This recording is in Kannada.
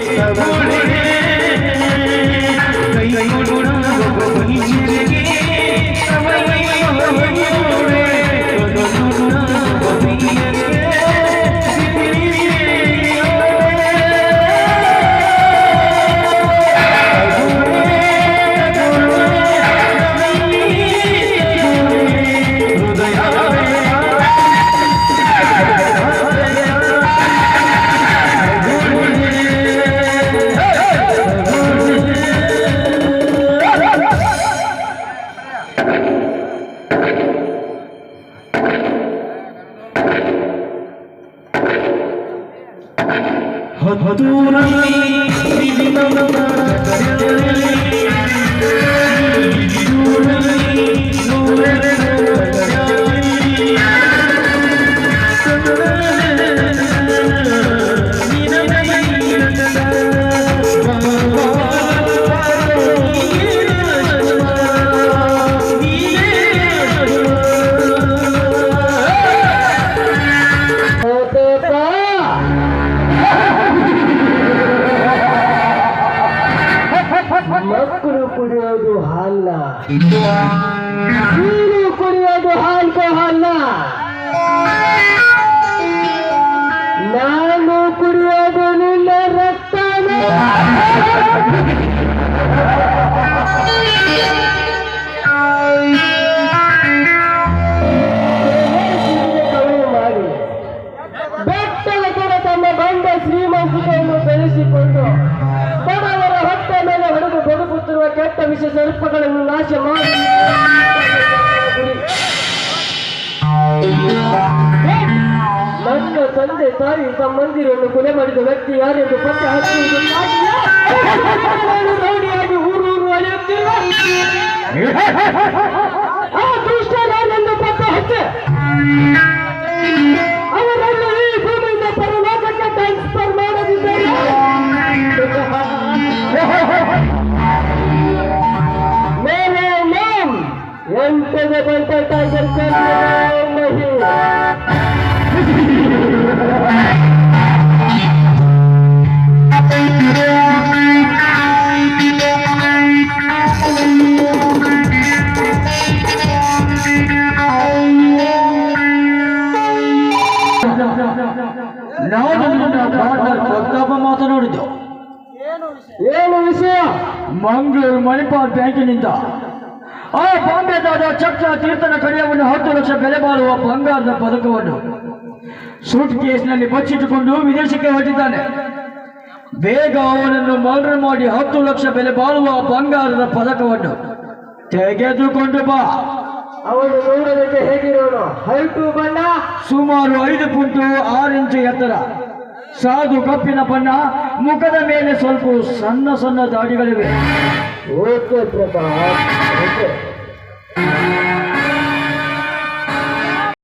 Hey, মধুর ಕುಡಿಯೋದು ಹಾಲ್ನ ನೀನು ಕುಡಿಯೋದು ಹಾಲ್ಕೋ ಹಾಲ್ನ ನಾನು ಕುಡಿಯೋದು ನಿನ್ನ ರಕ್ತನ. ಕಳುವು ಮಾಡಿ ಬೆಟ್ಟದ ಕೂಡ ತಮ್ಮ ಬಂದ ಶ್ರೀಮಂತಿಕೆಯನ್ನು ಬೆಳೆಸಿಕೊಂಡು ವಿಷ ನಾಶ ಮಾಡಿ. ನನ್ನ ತಂದೆ ತಾಯಿ ತಮ್ಮಂದಿರನ್ನು ಕೊಲೆ ಮಾಡಿದ ವ್ಯಕ್ತಿ ಯಾರೆಂದು ಪತ್ತೆ ಹಚ್ಚುವುದಕ್ಕಾಗಿಯೇ ಊರು ಊರು ಊರೂರು ಅಲೆಯುತ್ತಿರುವ ಆ ಪತ್ತೆ ಹಚ್ಚೆ ಎಂಟದ ಬಂಟ ಟೈಗರ್ ಮಾತನಾಡಿದ್ದು. ಏನು ವಿಷಯ? ಮಂಗಳೂರು ಮಣಿಪಾಲ್ ಬ್ಯಾಂಕಿನಿಂದ. ಆ ಬಾಂಬೆದಾದ ಚಕ್ರ ತೀರ್ಥನ ಕಡೆಯವನ್ನು ಹತ್ತು ಲಕ್ಷ ಬೆಲೆ ಬಾಳುವ ಬಂಗಾರದ ಪದಕವನ್ನು ಸೂಟ್ ಕೇಸ್ನಲ್ಲಿ ಬಚ್ಚಿಟ್ಟುಕೊಂಡು ವಿದೇಶಕ್ಕೆ ಹೊರಟಿದ್ದಾನೆ. ಬೇಗ ಅವನನ್ನು ಮರ್ಡರ್ ಮಾಡಿ ಹತ್ತು ಲಕ್ಷ ಬೆಲೆ ಬಾಳುವ ಬಂಗಾರದ ಪದಕವನ್ನು ತೆಗೆದುಕೊಂಡು ಬಾ. ಅವನು ನೋಡೋದಕ್ಕೆ ಹೇಗಿರೋನು? ಹೈಟು ಬಣ್ಣ? ಸುಮಾರು ಐದು ಪುಂಟು ಆರು ಇಂಚು ಎತ್ತರ. ಸಾಧು ಕಪ್ಪಿನ ಬಣ್ಣ ಮುಖದ ಮೇಲೆ ಸ್ವಲ್ಪ ಸಣ್ಣ ಸಣ್ಣ ದಾಡಿಗಳಿವೆ. ओके प्रभात ओके